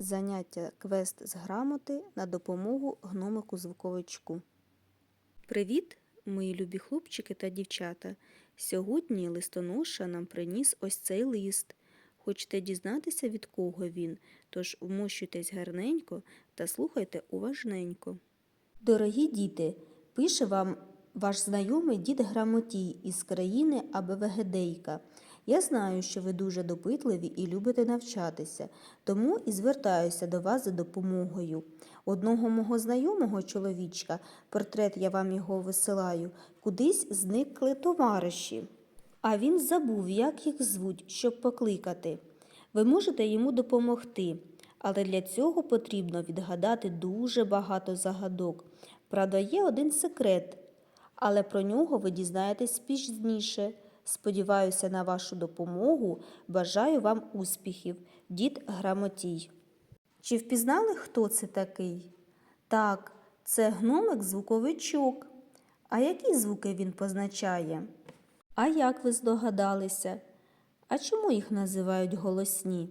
Заняття квест з грамоти на допомогу гномику звуковичку. Привіт, мої любі хлопчики та дівчата. Сьогодні листоноша нам приніс ось цей лист. Хочете дізнатися, від кого він, тож вмощуйтесь гарненько та слухайте уважненько. Дорогі діти, пише вам ваш знайомий дід Грамотій із країни Абевегедейка. Я знаю, що ви дуже допитливі і любите навчатися, тому і звертаюся до вас за допомогою. Одного мого знайомого чоловічка, портрет я вам його висилаю, кудись зникли товариші. А він забув, як їх звуть, щоб покликати. Ви можете йому допомогти, але для цього потрібно відгадати дуже багато загадок. Правда, є один секрет, але про нього ви дізнаєтесь пізніше. Сподіваюся на вашу допомогу. Бажаю вам успіхів, дід Грамотій. Чи впізнали, хто це такий? Так, це гномик звуковичок. А які звуки він позначає? А як ви здогадалися? А чому їх називають голосні?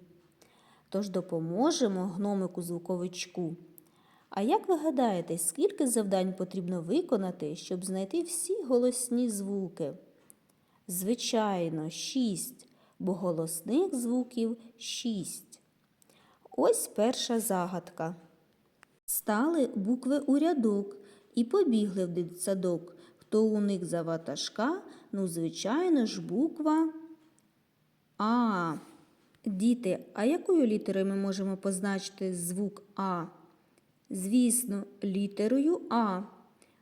Тож допоможемо гномику звуковичку. А як ви гадаєте, скільки завдань потрібно виконати, щоб знайти всі голосні звуки? Звичайно, шість, бо голосних звуків шість. Ось перша загадка. Стали букви у рядок і побігли в дитсадок. Хто у них за ватажка? Ну, звичайно ж, буква А. Діти, а якою літерою ми можемо позначити звук А? Звісно, літерою А.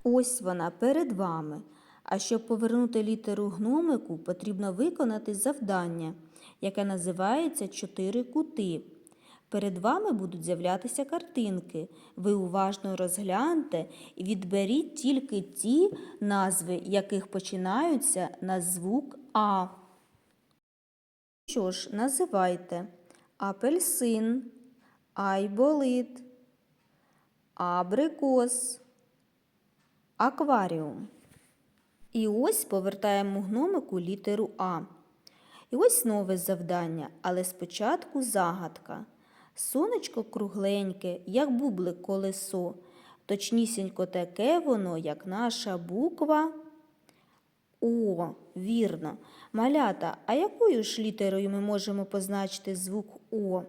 Ось вона перед вами. А щоб повернути літеру гномику, потрібно виконати завдання, яке називається Чотири кути. Перед вами будуть з'являтися картинки. Ви уважно розгляньте і відберіть тільки ті назви, яких починаються на звук А. Що ж, називайте апельсин, айболит, абрикос, акваріум. І ось повертаємо гномику літеру А. І ось нове завдання, але спочатку загадка. Сонечко кругленьке, як бублик колесо, точнісінько таке воно, як наша буква О. Вірно. Малята, а якою ж літерою ми можемо позначити звук О?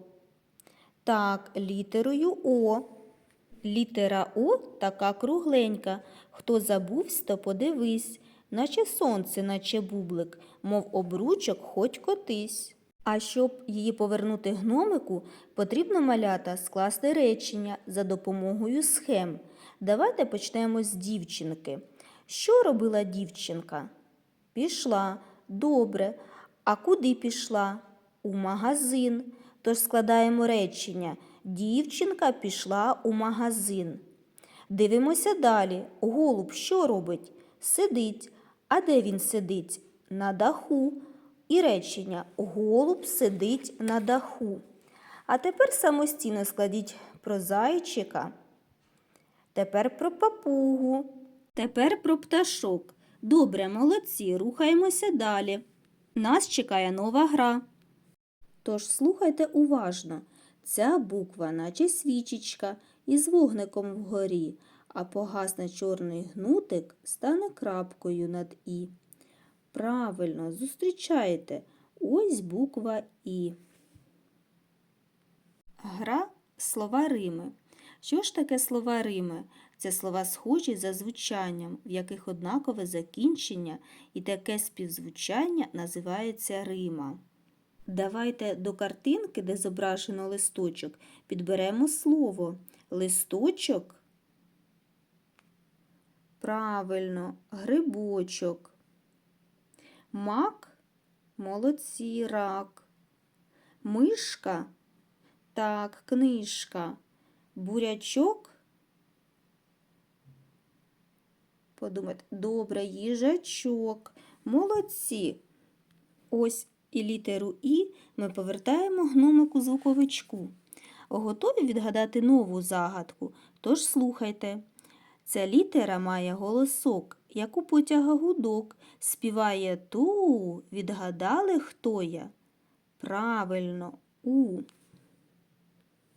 Так, літерою О. Літера О така кругленька. Хто забувсь, то подивись, наче сонце, наче бублик, мов обручок хоть котись. А щоб її повернути гномику, потрібно малята скласти речення за допомогою схем. Давайте почнемо з дівчинки. Що робила дівчинка? Пішла. Добре. А куди пішла? У магазин. Тож складаємо речення. Дівчинка пішла у магазин. Дивимося далі. Голуб що робить? Сидить. А де він сидить? На даху. І речення Голуб сидить на даху. А тепер самостійно складіть про зайчика. Тепер про папугу. Тепер про пташок. Добре, молодці, рухаємося далі. Нас чекає нова гра. Тож слухайте уважно. Ця буква, наче свічечка, із вогником вгорі, а погасне чорний гнутик стане крапкою над І. Правильно, зустрічаєте. Ось буква І. Гра слова Рими. Що ж таке слова Рими? Це слова схожі за звучанням, в яких однакове закінчення і таке співзвучання називається Рима. Давайте до картинки, де зображено листочок, підберемо слово листочок. Правильно, грибочок. Мак молодці рак. Мишка так, книжка. Бурячок. Подумайте, добре, їжачок. Молодці. Ось і літеру І ми повертаємо гномику звуковичку. Готові відгадати нову загадку? Тож слухайте. Ця літера має голосок, як у потяга гудок, співає ту, відгадали, хто я? Правильно, У.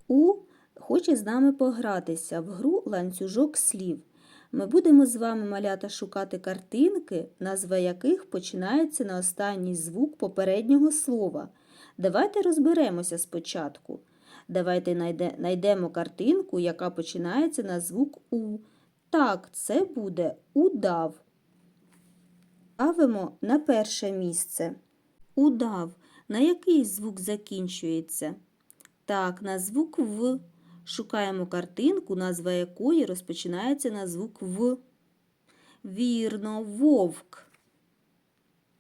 У хоче з нами погратися в гру ланцюжок слів. Ми будемо з вами малята шукати картинки, назва яких починається на останній звук попереднього слова. Давайте розберемося спочатку. Давайте найде- найдемо картинку, яка починається на звук У. Так, це буде удав. Ставимо на перше місце. Удав. На який звук закінчується? Так, на звук В. Шукаємо картинку, назва якої розпочинається на звук В. Вірно, вовк.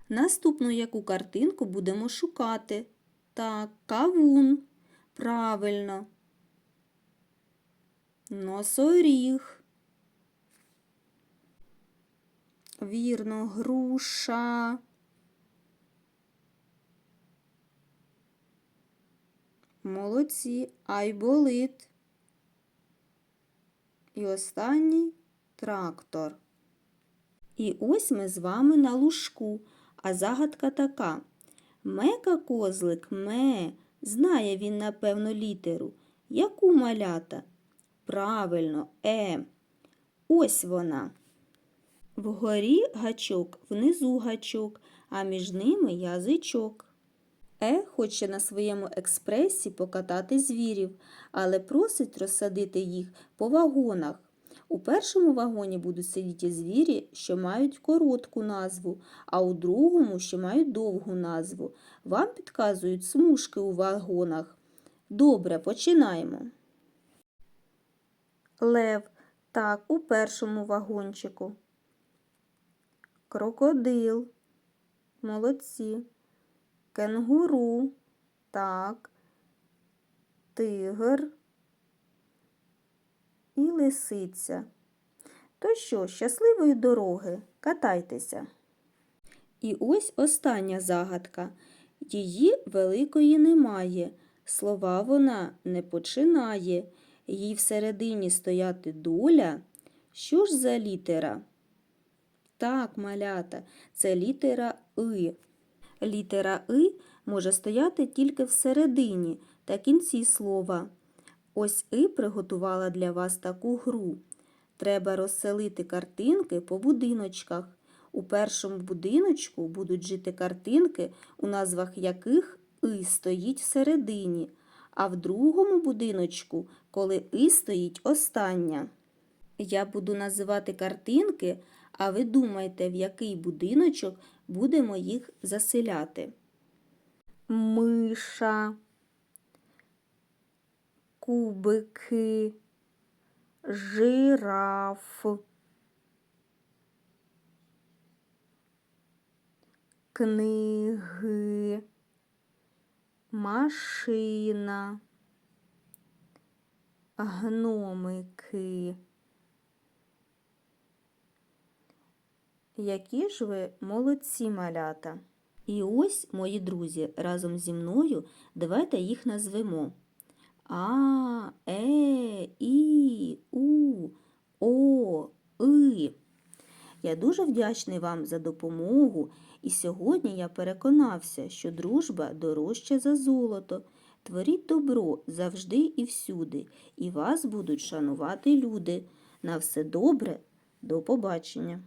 Наступну яку картинку будемо шукати? Так, кавун. Правильно. Носоріг. Вірно, груша. Молодці, айболит. І останній трактор. І ось ми з вами на лужку, а загадка така. Мека козлик ме, знає він, напевно, літеру. Яку малята? Правильно, е. Ось вона. Вгорі гачок, внизу гачок, а між ними язичок. Е хоче на своєму експресі покатати звірів, але просить розсадити їх по вагонах. У першому вагоні будуть сидіти звірі, що мають коротку назву, а у другому, що мають довгу назву. Вам підказують смужки у вагонах. Добре, починаємо. Лев. Так, у першому вагончику. Крокодил. Молодці. Кенгуру. Так. Тигр і лисиця. То що, щасливої дороги, катайтеся. І ось остання загадка. Її великої немає, слова вона не починає, їй всередині стояти доля. Що ж за літера? Так, малята, це літера И. Літера И може стояти тільки всередині та кінці слова. Ось І приготувала для вас таку гру. Треба розселити картинки по будиночках. У першому будиночку будуть жити картинки, у назвах яких І стоїть всередині, а в другому будиночку, коли І стоїть остання. Я буду називати картинки, а ви думайте, в який будиночок будемо їх заселяти. Миша, кубики, жираф, книги, машина, гномики. Які ж ви молодці малята! І ось, мої друзі, разом зі мною давайте їх назвемо. А, Е, І, У, О, И. Я дуже вдячний вам за допомогу, і сьогодні я переконався, що дружба дорожча за золото. Творіть добро завжди і всюди, і вас будуть шанувати люди. На все добре, до побачення!